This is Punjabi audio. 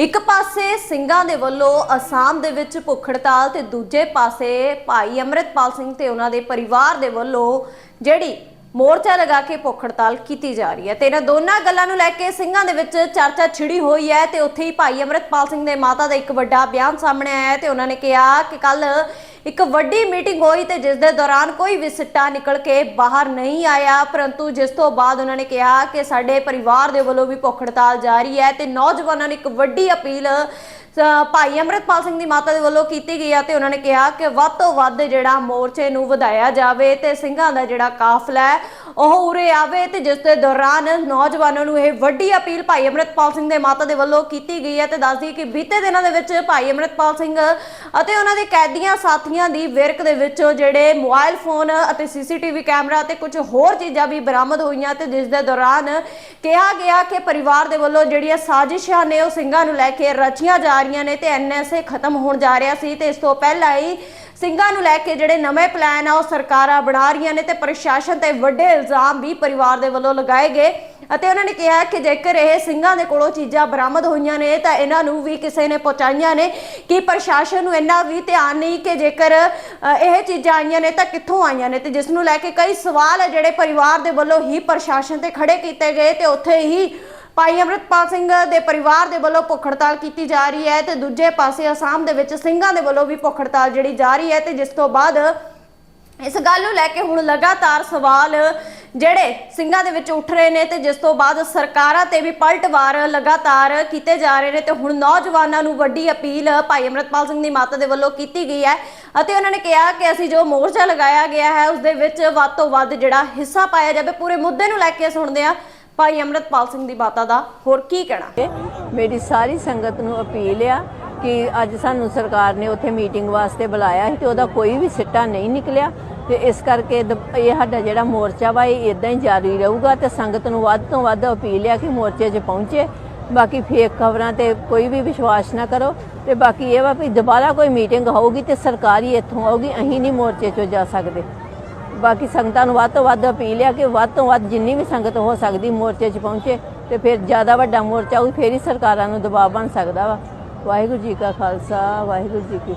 ਇੱਕ ਪਾਸੇ ਸਿੰਘਾਂ ਦੇ ਵੱਲੋਂ ਅਸਾਮ ਦੇ ਵਿੱਚ ਭੁੱਖ ਹੜਤਾਲ ਤੇ ਦੂਜੇ ਪਾਸੇ ਭਾਈ ਅੰਮ੍ਰਿਤਪਾਲ ਸਿੰਘ ਤੇ ਉਹਨਾਂ ਦੇ ਪਰਿਵਾਰ ਦੇ ਵੱਲੋਂ ਜਿਹੜੀ ਮੋਰਚਾ ਲਗਾ ਕੇ ਭੁੱਖ ਹੜਤਾਲ ਕੀਤੀ ਜਾ ਰਹੀ ਹੈ। ਤੇ ਇਹਨਾਂ ਦੋਨਾਂ ਗੱਲਾਂ ਨੂੰ ਲੈ ਕੇ ਸਿੰਘਾਂ ਦੇ ਵਿੱਚ ਚਰਚਾ ਛਿੜੀ ਹੋਈ ਹੈ ਤੇ ਉੱਥੇ ਹੀ ਭਾਈ ਅੰਮ੍ਰਿਤਪਾਲ ਸਿੰਘ ਦੇ ਮਾਤਾ ਦਾ ਇੱਕ ਵੱਡਾ ਬਿਆਨ ਸਾਹਮਣੇ ਆਇਆ ਹੈ ਤੇ ਉਹਨਾਂ ਨੇ ਕਿਹਾ ਕਿ ਕੱਲ ਇੱਕ ਵੱਡੀ ਮੀਟਿੰਗ ਹੋਈ ਤੇ ਜਿਸ ਦੇ ਦੌਰਾਨ ਕੋਈ ਵੀ ਸਿੱਟਾ ਨਿਕਲ ਕੇ ਬਾਹਰ ਨਹੀਂ ਆਇਆ। ਪਰੰਤੂ ਜਿਸ ਤੋਂ ਬਾਅਦ ਉਹਨਾਂ ਨੇ ਕਿਹਾ ਕਿ ਸਾਡੇ ਪਰਿਵਾਰ ਦੇ ਵੱਲੋਂ ਵੀ ਭੁੱਖ ਹੜਤਾਲ ਜਾਰੀ ਹੈ ਤੇ ਨੌਜਵਾਨਾਂ ਨੂੰ ਇੱਕ ਵੱਡੀ ਅਪੀਲ ਭਾਈ ਅੰਮ੍ਰਿਤਪਾਲ ਸਿੰਘ ਦੀ ਮਾਤਾ ਦੇ ਵੱਲੋਂ ਕੀਤੀ ਗਈ ਹੈ ਤੇ ਉਹਨਾਂ ਨੇ ਕਿਹਾ ਕਿ ਵੱਧ ਤੋਂ ਵੱਧ ਜਿਹੜਾ ਮੋਰਚੇ ਨੂੰ ਵਧਾਇਆ ਜਾਵੇ ਤੇ ਸਿੰਘਾਂ ਦਾ ਜਿਹੜਾ ਕਾਫਲਾ ਹੈ ਉਹ ਉਰੇ ਆਵੇ ਤੇ ਜਿਸ ਦੇ ਦੌਰਾਨ ਨੌਜਵਾਨਾਂ ਨੂੰ ਇਹ ਵੱਡੀ ਅਪੀਲ ਭਾਈ ਅੰਮ੍ਰਿਤਪਾਲ ਸਿੰਘ ਦੇ ਮਾਤਾ ਦੇ ਵੱਲੋਂ ਕੀਤੀ ਗਈ ਹੈ ਤੇ ਦੱਸਦੀ ਕਿ ਬੀਤੇ ਦਿਨਾਂ ਦੇ ਵਿੱਚ ਭਾਈ ਅੰਮ੍ਰਿਤਪਾਲ ਸਿੰਘ ਅਤੇ ਉਹਨਾਂ ਦੇ ਕੈਦੀਆਂ ਸਾਥੀਆਂ ਦੀ ਵਿਰਕ ਦੇ ਵਿੱਚੋਂ ਜਿਹੜੇ ਮੋਬਾਈਲ ਫੋਨ ਅਤੇ ਸੀਸੀਟੀਵੀ ਕੈਮਰਾ ਤੇ ਕੁਝ ਹੋਰ ਚੀਜ਼ਾਂ ਵੀ ਬਰਾਮਦ ਹੋਈਆਂ ਤੇ ਜਿਸ ਦੇ ਦੌਰਾਨ ਕਿਹਾ ਗਿਆ ਕਿ ਪਰਿਵਾਰ ਦੇ ਵੱਲੋਂ ਜਿਹੜੀਆਂ ਸਾਜ਼ਿਸ਼ਾਂ ਨੇ ਉਹ ਸਿੰਘਾਂ ਨੂੰ ਲੈ ਕੇ ਰਚੀਆਂ ਜਾ ਰਹੀਆਂ ਨੇ ਤੇ ਐਨਐਸਏ ਖਤਮ ਹੋਣ ਜਾ ਰਿਹਾ ਸੀ ਤੇ ਇਸ ਤੋਂ ਪਹਿਲਾਂ ਹੀ ਸਿੰਘਾਂ ਨੂੰ ਲੈ ਕੇ ਜਿਹੜੇ ਨਵੇਂ ਪਲਾਨ ਆ, ਉਹ ਸਰਕਾਰਾਂ ਬਣਾ ਰਹੀਆਂ ਨੇ ਤੇ ਪ੍ਰਸ਼ਾਸਨ ਤੇ ਵੱਡੇ ਇਲਜ਼ਾਮ ਵੀ ਪਰਿਵਾਰ ਦੇ ਵੱਲੋਂ ਲਗਾਏ ਗਏ। ਅਤੇ ਉਹਨਾਂ ਨੇ ਕਿਹਾ ਕਿ ਜੇਕਰ ਇਹ ਸਿੰਘਾਂ ਦੇ ਕੋਲੋਂ ਚੀਜ਼ਾਂ ਬਰਾਮਦ ਹੋਈਆਂ ਨੇ, ਤਾਂ ਇਹਨਾਂ ਨੂੰ ਵੀ ਕਿਸੇ ਨੇ ਪਹੁੰਚਾਈਆਂ ਨੇ। ਕਿ ਪ੍ਰਸ਼ਾਸਨ ਨੂੰ ਇੰਨਾ ਵੀ ਧਿਆਨ ਨਹੀਂ ਕਿ ਜੇਕਰ ਇਹ ਚੀਜ਼ਾਂ ਆਈਆਂ ਨੇ, ਤਾਂ ਕਿੱਥੋਂ ਆਈਆਂ ਨੇ? ਤੇ ਜਿਸ ਨੂੰ ਲੈ ਕੇ ਕਈ ਸਵਾਲ ਹੈ ਜਿਹੜੇ ਪਰਿਵਾਰ ਦੇ ਵੱਲੋਂ ਹੀ ਪ੍ਰਸ਼ਾਸਨ ਤੇ ਖੜੇ ਕੀਤੇ ਗਏ ਤੇ ਉੱਥੇ ਹੀ ਭਾਈ ਅੰਮ੍ਰਿਤਪਾਲ ਸਿੰਘ ਦੇ ਪਰਿਵਾਰ ਦੇ ਵੱਲੋਂ ਭੁੱਖ ਹੜਤਾਲ ਕੀਤੀ ਜਾ ਰਹੀ ਹੈ ਤੇ ਦੂਜੇ ਪਾਸੇ ਅਸਾਮ ਦੇ ਵਿੱਚ ਸਿੰਘਾਂ ਦੇ ਵੱਲੋਂ ਵੀ ਭੁੱਖ ਹੜਤਾਲ ਜਿਹੜੀ ਜਾਰੀ ਹੈ ਤੇ ਜਿਸ ਤੋਂ ਬਾਅਦ ਇਸ ਗੱਲ ਨੂੰ ਲੈ ਕੇ ਹੁਣ ਲਗਾਤਾਰ ਸਵਾਲ ਜਿਹੜੇ ਸਿੰਘਾਂ ਦੇ ਵਿੱਚ ਉੱਠ ਰਹੇ ਨੇ ਤੇ ਜਿਸ ਤੋਂ ਬਾਅਦ ਸਰਕਾਰਾਂ ਤੇ ਵੀ ਪਲਟਵਾਰ ਲਗਾਤਾਰ ਕੀਤੇ ਜਾ ਰਹੇ ਨੇ ਤੇ ਹੁਣ ਨੌਜਵਾਨਾਂ ਨੂੰ ਵੱਡੀ ਅਪੀਲ ਭਾਈ ਅੰਮ੍ਰਿਤਪਾਲ ਸਿੰਘ ਦੀ ਮਾਤਾ ਦੇ ਵੱਲੋਂ ਕੀਤੀ ਗਈ ਹੈ ਅਤੇ ਉਹਨਾਂ ਨੇ ਕਿਹਾ ਕਿ ਅਸੀਂ ਜੋ ਮੋਰਚਾ ਲਗਾਇਆ ਗਿਆ ਹੈ, ਉਸ ਦੇ ਵਿੱਚ ਵੱਧ ਤੋਂ ਵੱਧ ਜਿਹੜਾ ਹਿੱਸਾ ਪਾਇਆ ਜਾਵੇ। ਪੂਰੇ ਮੁੱਦੇ ਨੂੰ ਲੈ ਕੇ ਸੁਣਦੇ ਆ ਭਾਈ ਅੰਮ੍ਰਿਤਪਾਲ ਸਿੰਘ ਦੀ ਮਾਤਾ ਦਾ। ਹੋਰ ਕੀ ਕਹਿਣਾ? ਮੇਰੀ ਸਾਰੀ ਸੰਗਤ ਨੂੰ ਅਪੀਲ ਆ ਕਿ ਅੱਜ ਸਾਨੂੰ ਸਰਕਾਰ ਨੇ ਉੱਥੇ ਮੀਟਿੰਗ ਵਾਸਤੇ ਬੁਲਾਇਆ ਸੀ ਤੇ ਉਹਦਾ ਕੋਈ ਵੀ ਸਿੱਟਾ ਨਹੀਂ ਨਿਕਲਿਆ। ਤੇ ਇਸ ਕਰਕੇ ਇਹ ਸਾਡਾ ਜਿਹੜਾ ਮੋਰਚਾ ਵਾ, ਇਹ ਇਦਾਂ ਹੀ ਜਾਰੀ ਰਹੂਗਾ ਤੇ ਸੰਗਤ ਨੂੰ ਵੱਧ ਤੋਂ ਵੱਧ ਅਪੀਲ ਆ ਕਿ ਮੋਰਚੇ 'ਚ ਪਹੁੰਚੇ। ਬਾਕੀ ਫੇਕ ਖਬਰਾਂ ਤੇ ਕੋਈ ਵੀ ਵਿਸ਼ਵਾਸ ਨਾ ਕਰੋ। ਤੇ ਬਾਕੀ ਇਹ ਵਾ ਵੀ ਦੁਬਾਰਾ ਕੋਈ ਮੀਟਿੰਗ ਹੋਊਗੀ ਤੇ ਸਰਕਾਰੀ ਇੱਥੋਂ ਆਊਗੀ, ਅਸੀਂ ਨਹੀਂ ਮੋਰਚੇ 'ਚੋਂ ਜਾ ਸਕਦੇ। ਬਾਕੀ ਸੰਗਤਾਂ ਨੂੰ ਵੱਧ ਤੋਂ ਵੱਧ ਅਪੀਲ ਆ ਕਿ ਵੱਧ ਤੋਂ ਵੱਧ ਜਿੰਨੀ ਵੀ ਸੰਗਤ ਹੋ ਸਕਦੀ ਮੋਰਚੇ 'ਚ ਪਹੁੰਚੇ ਤੇ ਫਿਰ ਜ਼ਿਆਦਾ ਵੱਡਾ ਮੋਰਚਾ ਹੋਊ ਫਿਰ ਹੀ ਸਰਕਾਰਾਂ ਨੂੰ ਦਬਾਅ ਬਣ ਸਕਦਾ ਵਾ। ਵਾਹਿਗੁਰੂ ਜੀ ਕਾ ਖਾਲਸਾ, ਵਾਹਿਗੁਰੂ ਜੀ ਕੀ